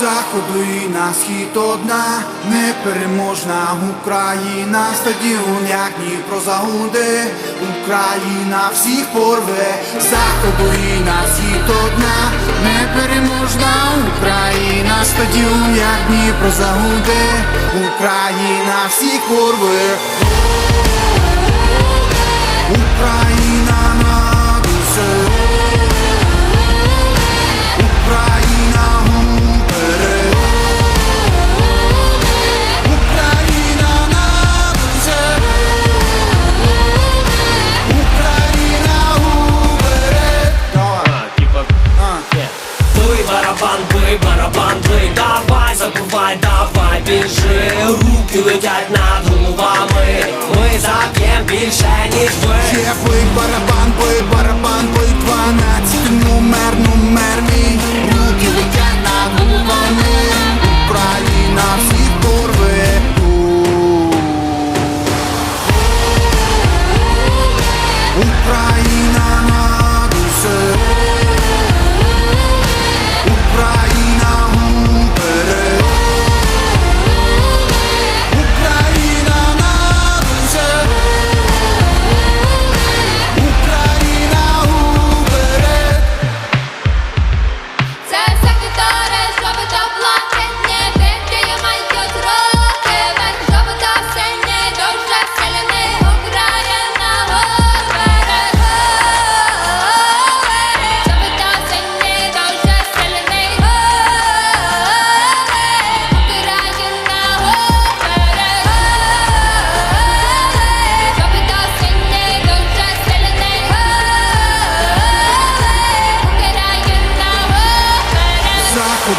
заходу і на схід одна непереможна Україна, стадіон, як Дніпро загуде, Україна всіх порве, заходу і на схід одна непереможна Україна, стадіон, як Дніпро загуде, Україна всіх порве. Україна бий барабан, бий Давай, забувай, давай, біжи Руки летять над головами Ми заб'єм більше, ніж ви Є бий барабан, бий барабан,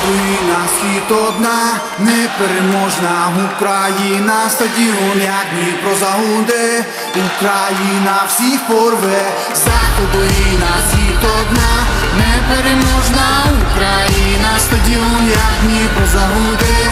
Заходу і на схід одна непереможна Україна, стадіон, як Дніпро загуде, Україна всіх порве, Україна, схід одна непереможна Україна, стадіон, як Дніпро загуде,